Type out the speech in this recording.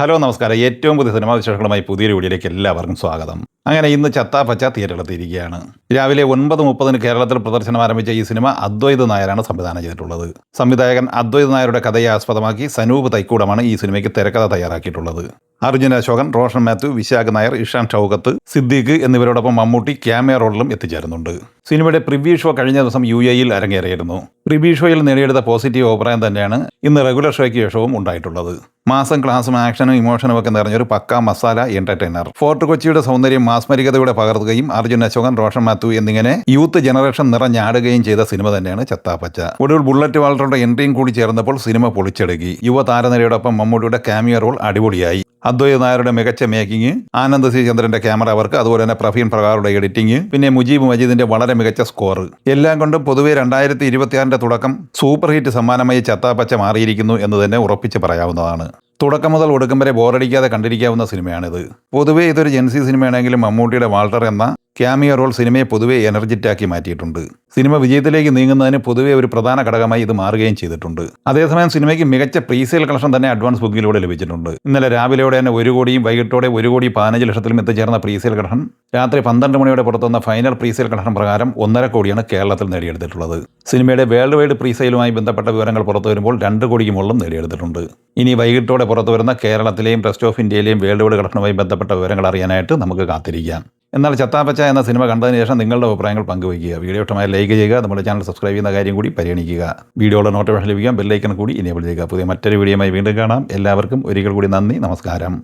Hello നമസ്കാരം. ഏറ്റവും പുതിയ സിനിമാ വിശേഷങ്ങളുമായി പുതിയൊരു വീഡിയോയിലേക്ക് എല്ലാവർക്കും സ്വാഗതം. അങ്ങനെ ഇന്ന് ചത്താ പച്ച തിയേറ്ററിലെത്തിയിരിക്കുകയാണ് രാവിലെ ഒൻപത് മുപ്പതിന് കേരളത്തിൽ പ്രദർശനം ആരംഭിച്ച ഈ സിനിമ അദ്വൈത് നായരാണ് സംവിധാനം ചെയ്തിട്ടുള്ളത്. സംവിധായകൻ അദ്വൈത് നായരുടെ കഥയെ ആസ്പദമാക്കി സനൂപ് തൈക്കൂടമാണ് ഈ സിനിമയ്ക്ക് തിരക്കഥ തയ്യാറാക്കിയിട്ടുള്ളത്. അർജുൻ അശോകൻ റോഷൻ മാത്യു വിശാഖ് നായർ ഇഷാൻ ഷൗകത്ത് സിദ്ദീഖ് എന്നിവരോടൊപ്പം മമ്മൂട്ടി ക്യാമിയ റോളിലും എത്തിച്ചേരുന്നുണ്ട്. സിനിമയുടെ പ്രിവ്യൂ ഷോ കഴിഞ്ഞ ദിവസം യു എയിൽ അരങ്ങേറിയിരുന്നു. പ്രിവ്യൂ ഷോയിൽ നേടിയെടുത്ത പോസിറ്റീവ് അഭിപ്രായം തന്നെയാണ് ഇന്ന് റെഗുലർ ഷോയ്ക്ക് ശേഷവും ഉണ്ടായിട്ടുള്ളത്. മാസം ക്ലാസും ആക്ഷനും ഇമോഷനും ഒക്കെ നിറഞ്ഞൊരു പക്ക മസാല എന്റർടൈനർ ഫോർട്ട് കൊച്ചിയുടെ സൗന്ദര്യം മാസ്മരികതയുടെ പകർത്തുകയും അർജുൻ അശോകൻ റോഷൻ മാത്യു എന്നിങ്ങനെ യൂത്ത് ജനറേഷൻ നിറഞ്ഞാടുകയും ചെയ്ത സിനിമ തന്നെയാണ് ചത്താപ്പച്ച. ഒടുവിൽ ബുള്ളറ്റ് വാൾട്ടറുടെ എൻട്രിയും കൂടി ചേർന്നപ്പോൾ സിനിമ പൊളിച്ചെടുക്കി. യുവ താരനിരയോടൊപ്പം മമ്മൂട്ടിയുടെ ക്യാമിയ റോൾ അടിപൊളിയായി. അദ്വൈത് നായരുടെ മികച്ച മേക്കിംഗ് ആനന്ദ് സി ചന്ദ്രന്റെ ക്യാമറ വർക്ക് അതുപോലെ തന്നെ പ്രഫീൻ പ്രകാറുടെ എഡിറ്റിംഗ് പിന്നെ മുജീബ് മജീദിന്റെ വളരെ മികച്ച സ്കോർ എല്ലാം കൊണ്ടും പൊതുവെ രണ്ടായിരത്തി ഇരുപത്തിയാറിന്റെ തുടക്കം സൂപ്പർ ഹിറ്റ് സമ്മാനമായി ചത്താപ്പച്ച മാറിയിരിക്കുന്നു എന്ന് തന്നെ ഉറപ്പിച്ച് പറയാവുന്നതാണ്. തുടക്കം മുതൽ ഒടുക്കം വരെ ബോറടിക്കാതെ കണ്ടിരിക്കാവുന്ന സിനിമയാണിത്. പൊതുവേ ഇതൊരു ജെൻസി സിനിമയാണെങ്കിലും മമ്മൂട്ടിയുടെ വാൾട്ടർ എന്ന ക്യാമിയ റോൾ സിനിമയെ പൊതുവെ എനർജറ്റാക്കി മാറ്റിയിട്ടുണ്ട്. സിനിമ വിജയത്തിലേക്ക് നീങ്ങുന്നതിന് പൊതുവെ ഒരു പ്രധാന ഘടകമായി ഇത് മാറുകയും ചെയ്തിട്ടുണ്ട്. അതേസമയം സിനിമയ്ക്ക് മികച്ച പ്രീസെയിൽ കളക്ഷൻ തന്നെ അഡ്വാൻസ് ബുക്കിങ്ങിലൂടെ ലഭിച്ചിട്ടുണ്ട്. ഇന്നലെ രാവിലെയോടെ തന്നെ ഒരു കോടിയും വൈകിട്ടോടെ ഒരു കോടി പതിനഞ്ച് ലക്ഷത്തിലും എത്തിച്ചേർന്ന പ്രീസെയിൽ കളക്ഷൻ രാത്രി പന്ത്രണ്ട് മണിയോടെ പുറത്തുവന്ന ഫൈനൽ പ്രീസെയിൽ കളക്ഷൻ പ്രകാരം ഒന്നര കോടിയാണ് കേരളത്തിൽ നേടിയെടുത്തിട്ടുള്ളത്. സിനിമയുടെ വേൾഡ് വൈഡ് പ്രീസെയിലുമായി ബന്ധപ്പെട്ട വിവരങ്ങൾ പുറത്തു വരുമ്പോൾ രണ്ട് കോടിക്ക് മുകളിലും നേടിയെടുത്തിട്ടുണ്ട്. ഇനി വൈകിട്ടോടെ പുറത്തു വരുന്ന കേരളത്തിലെയും റെസ്റ്റ് ഓഫ് ഇന്ത്യയിലെയും വേൾഡ് വൈഡ് കളക്ഷനുമായി ബന്ധപ്പെട്ട വിവരങ്ങൾ അറിയാനായിട്ട് നമുക്ക് കാത്തിരിക്കാം. എന്നാൽ ചത്താപ്പച്ച എന്ന സിനിമ കണ്ടതിന് ശേഷം നിങ്ങളുടെ അഭിപ്രായങ്ങൾ പങ്കുവയ്ക്കുക. വീഡിയോ ഇഷ്ടമായ ലൈക്ക് ചെയ്യുക നമ്മുടെ ചാനൽ സബ്സ്ക്രൈബ് ചെയ്യുന്ന കാര്യം കൂടി പരിഗണിക്കുക. വീഡിയോയുടെ നോട്ടിഫിക്കേഷൻ ലഭിക്കാൻ ബെല്ലൈക്കൺ കൂടി ഇനേബിൾ ചെയ്യുക. പുതിയ മറ്റൊരു വീഡിയോയുമായി വീണ്ടും കാണാം. എല്ലാവർക്കും ഒരിക്കൽ കൂടി നന്ദി നമസ്കാരം.